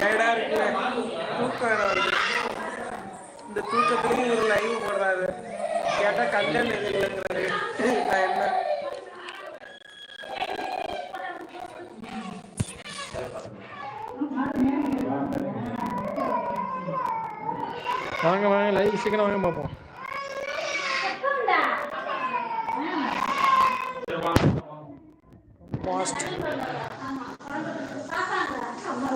டயர்டா இருக்கு தூக்கம் இந்த தூக்கத்துலயும் ஒரு லைவ் போடுறாரு. கேட்டா கண்டென்ட் இல்லைங்கிறாரு. நான் என்ன? வாங்க வாங்க லைவ் சீக்கிரம் வாங்க பார்ப்போம் பாஸ்ட்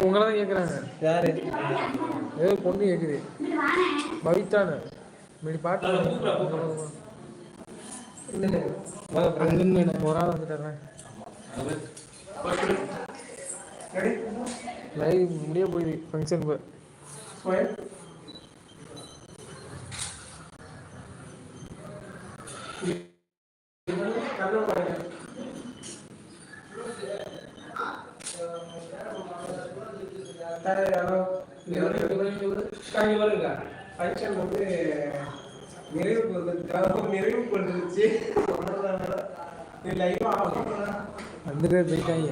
உங்களை தான் கேட்குறாங்க யாரு? ஏதோ பொண்ணு கேட்குது பவித்தானு இப்படி பாட்டு ஒரு ஆள் வந்துட்டாரேன் ரெடி லைவ் முடிய போயிடுது ஃபங்க்ஷன் இப்போ. ஃபங்க்ஷன் வந்து நிறைவு பண்ணுறதுக்காக நிறைவு பண்ணுச்சு நீ லைவ் ஆகும் வந்துட்டு போயிட்டாங்க.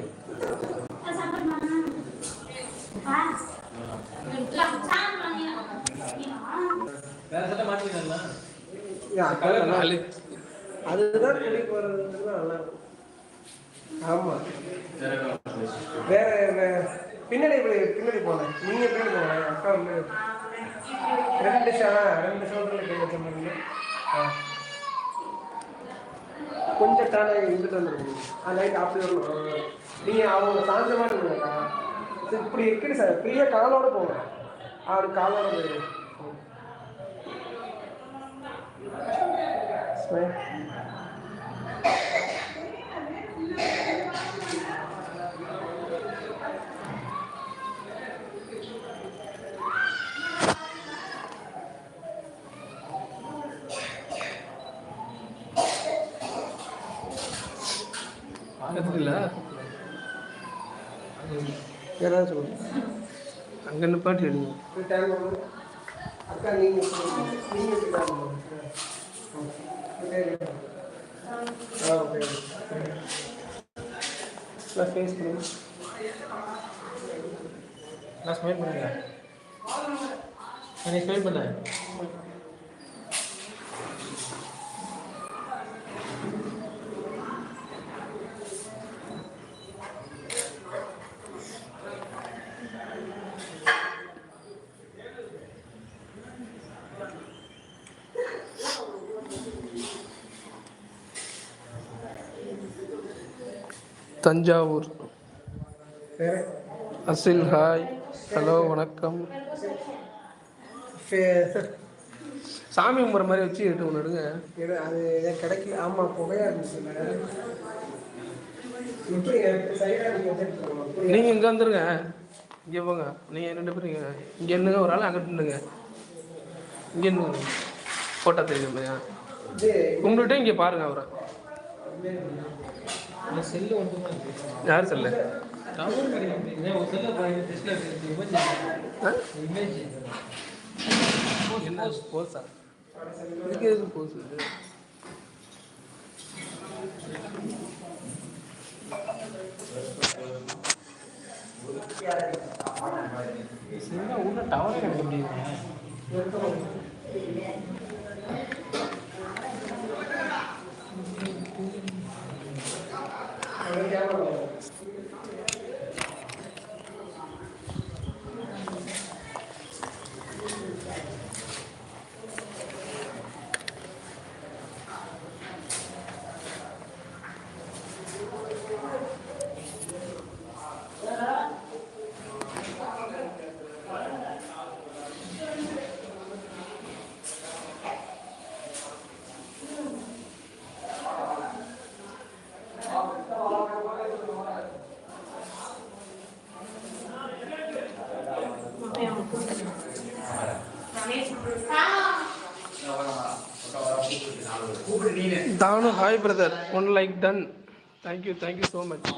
அதுதான் குடி போறது நல்லா இருக்கும். ஆமா. வேற வேற பின்னாடி இப்படி பின்னாடி போனேன். நீங்க பின்னாடி போனேன் அக்கா வந்து ரெண்டு ரெண்டு ஷோல்டர்ல கொஞ்சம் தானே இருந்துட்டு வந்துருக்கீங்க ஆ லைட் அப்படி வரணும் நீங்க அவங்க சாஞ்ச மாதிரி இருக்கா இப்படி இருக்குது சார். ஃப்ரீயாக காலோட போங்க. அப்படி காலோட போயிடு Smile. இல்லை ஏதாவது சொல்லுங்க. அங்கே நிப்பாட்டி எடுங்க டைம் அக்கா நீங்க சொல்லுங்க. நீங்க எப்படி டைம் ஃபேஸ் பண்ணுங்க. நான் ஸ்மைல் பண்ணுங்க. நீ ஸ்மைல் பண்ண. தஞ்சாவூர். அசில் ஹாய் ஹலோ வணக்கம். சாமி கும்பிட்ற மாதிரி வச்சு எட்டு ஒன்று எடுங்க அது கிடைக்கல ஆமா புகையா இருந்துச்சுல்ல எப்படி சைடா நீங்க எடுத்துட்டு போகணும். புரியுதா? நீங்கள் இங்கே வந்துருங்க. இங்கே போங்க. நீங்கள் ரெண்டு பேரும் இங்கே இருந்துங்க ஒரு ஆள் அங்கிட்டு நின்னுங்க இங்கே இருந்துங்க ஃபோட்டோ தெரியுற மாதிரியா கும்பிட்டுட்டு இங்கே பாருங்க அவரை. யார் செல்ல? டவர் கிடையாது செல்ல என்ன போஸா இதுக்கு எதுக்கு போஸ் இது டவர் கிடைக்க முடியுது கேமரா தானு hi brother one like ton thank you thank you so much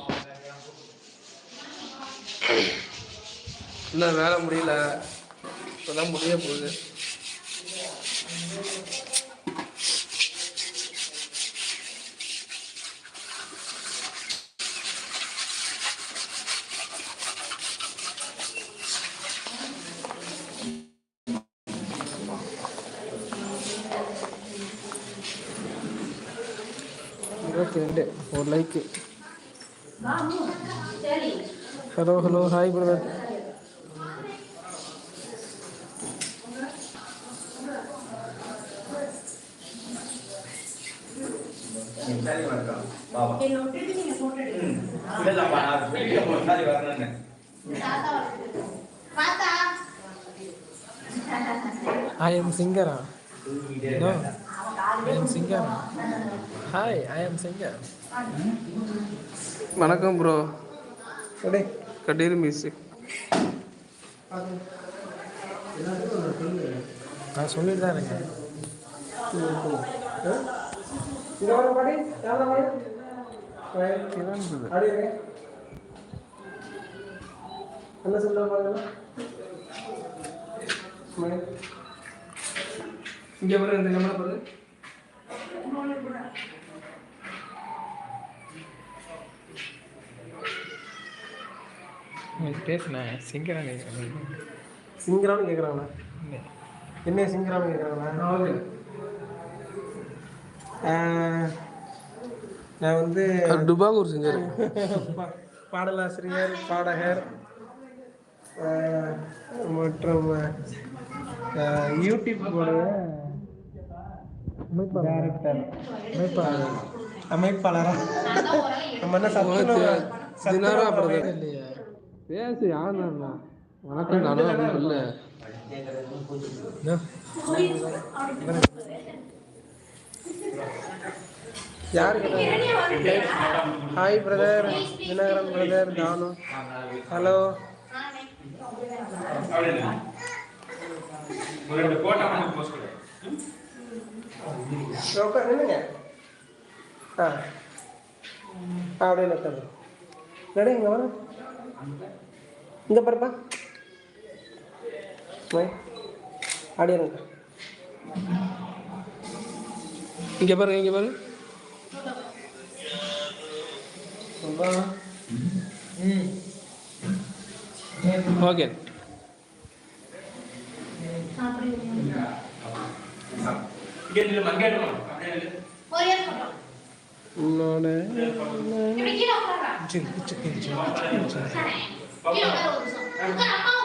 இன்னும் வேலை முடியல. இப்போதான் முடிய போகுது. இருபத்தி ரெண்டு ஒரு like hello hello hi brother I am சிங்கரா I am சிங்கரா ஹாய் ஐ எம் சிங்கர் வணக்கம் ப்ரோ கடீர் மியூசிக் நான் சொல்லிட்டு தான் இருக்கேன். என்ன சொல்ல பாருங்க இங்கே பாரு இந்த கேமரா பாரு. பேசுனேன் சிங்கரா சிங்கரான்னு கேட்குறாங்களா என்ன சிங்கரான்னு கேட்குறாங்களா நான் வந்து டுபாகூர் சிங்கர். பா- பாடலாசிரியர் பாடகர் மற்றும் ஆஹ், யூடியூப் டேரக்டர் அமைப்பாளரா. நம்ம என்ன சத்துணவு தினாரா சத்துணவு பிரதர். இல்லையா. பேசு யார் வணக்கம் நானும் அப்படின்னு சொல்லு யார் ஹாய் பிரதர் தினகரன் பிரதர் தானு. ஹலோ நின்னுங்க ஆ. ஆ அப்படியே நிற்கிறது நடு இங்கே வர இங்கே பாருப்பா மை அப்படியே இருங்க இங்கே பாருங்க இங்கே பாருங்க 지금 이쪽 지금 이쪽 이쪽. 그래. 아빠